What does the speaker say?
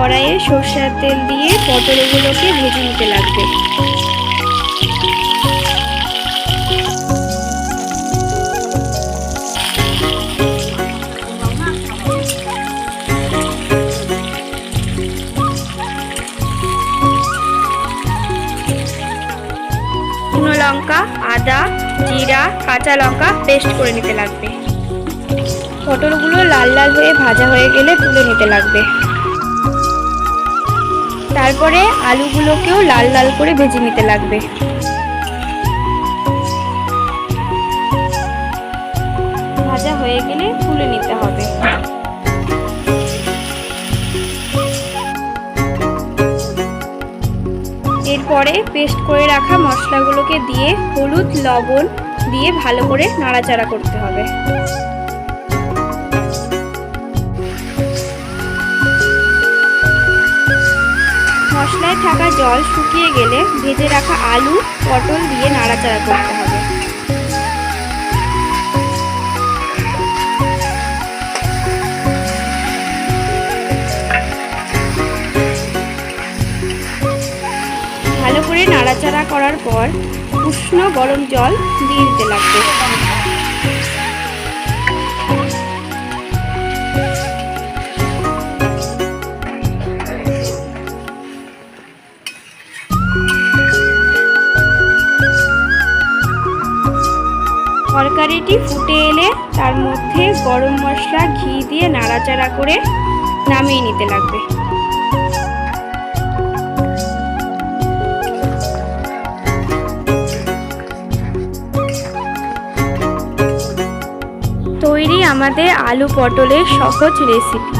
সর্ষের তেল দিয়ে পটলগুলোকে ভেজে নিতে লাগবে। লঙ্কা, আদা, জিরা, কাঁচা লঙ্কা পেস্ট করে নিতে লাগবে। পটলগুলো লাল লাল হয়ে ভাজা হয়ে গেলে তুলে নিতে লাগবে। তারপরে আলুগুলোকেও লাল লাল করে ভেজে নিতে লাগবে। ভাজা হয়ে গেলে তুলে নিতে হবে। এরপরে পেস্ট করে রাখা মশলাগুলোকে দিয়ে হলুদ, লবণ দিয়ে ভালো করে নাড়াচাড়া করতে হবে। মশলায় থাকা জল শুকিয়ে গেলে ভেজে রাখা আলু, পটল দিয়ে নাড়াচাড়া করতে হবে। ভালো করে নাড়াচাড়া করার পর উষ্ণ গরম জল দিয়ে দিতে লাগবে। তরকারিটি ফুটে এলে তার মধ্যে গরম মশলা, ঘি দিয়ে নাড়াচাড়া করে নামিয়ে নিতে লাগবে। তৈরি আমাদের আলু পটলের সহজ রেসিপি